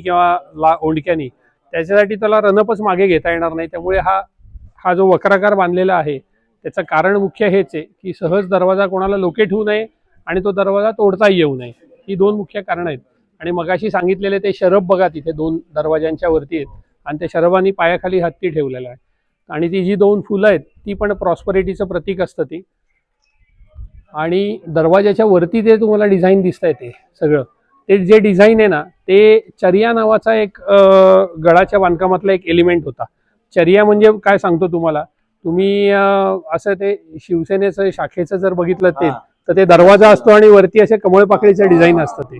किंवा ला ओंडक्यानी त्याच्यासाठी त्याला रनपच मागे घेता येणार नाही. त्यामुळे हा हा जो वक्राकार बांधलेला आहे त्याचं कारण मुख्य हेच आहे की सहज दरवाजा कोणाला लोकेट होऊ नये आणि तो दरवाजा तोडता येऊ नये. ही दोन मुख्य कारण आहेत. आणि मगाशी सांगितलेले ते शरब बघा तिथे दोन दरवाजांच्या वरती आहेत. आणि त्या शरबानी पायाखाली हत्ती ठेवलेला आहे. आणि ती जी दोन फुलं आहेत ती पण प्रॉस्परिटीचं प्रतीक असतं ती. आणि दरवाजाच्या वरती ते तुम्हाला डिझाईन दिसत आहे ते सगळं ते जे डिझाईन आहे ना ते चर्या नावाचा एक अं, गळाच्या बांधकामातला एक एलिमेंट होता. चर्या म्हणजे काय सांगतो तुम्हाला? तुम्ही असं ते शिवसेनेचं शाखेचं जर बघितलं ते तर ते दरवाजा असतो आणि वरती असे कमळ पाकळीचं डिझाईन असतं ते.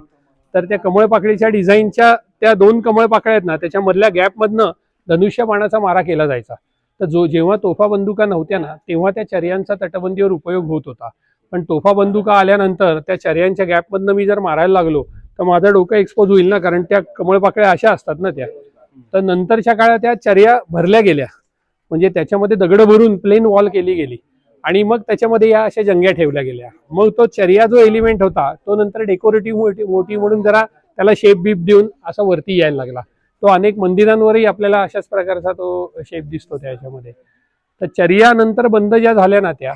तर त्या कमळ पाकळीच्या डिझाईनच्या त्या दोन कमळ पाकळ्या आहेत ना त्याच्यामधल्या गॅपमधनं धनुष्य बाणाचा मारा केला जायचा. तर जो जेव्हा तोफा बंदुका नव्हत्या ना तेव्हा त्या चर्यांचा तटबंदीवर उपयोग होत होता. पण तोफा बंदुका आल्यानंतर त्या चर्यांच्या गॅपमधनं मी जर मारायला लागलो तर माझं डोकं एक्सपोज होईल ना कारण त्या कमळपाकळ्या अशा असतात ना त्या. तर नंतरच्या काळात त्या चर्या भरल्या गेल्या. म्हणजे त्याच्यामध्ये दगड भरून प्लेन वॉल केली गेली. आणि मग त्याच्यामध्ये या अशा जंग्या ठेवल्या गेल्या. मग तो चर्या जो एलिमेंट होता तो नंतर डेकोरेटिव्ह मोठी म्हणून जरा त्याला शेप बीप देऊन असा वरती यायला लागला. तो अनेक मंदिरांवरही आपल्याला अशाच प्रकारचा तो शेप दिसतो त्याच्यामध्ये तर चर्या नंतर बंद ज्या झाल्या ना त्या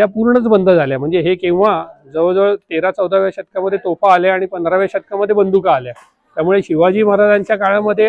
त्या पूर्णच बंद झाल्या. म्हणजे हे केव्हा? जवळजवळ तेरा चौदाव्या शतकामध्ये तोफा आल्या आणि पंधराव्या शतकामध्ये बंदुका आल्या. त्यामुळे शिवाजी महाराजांच्या काळामध्ये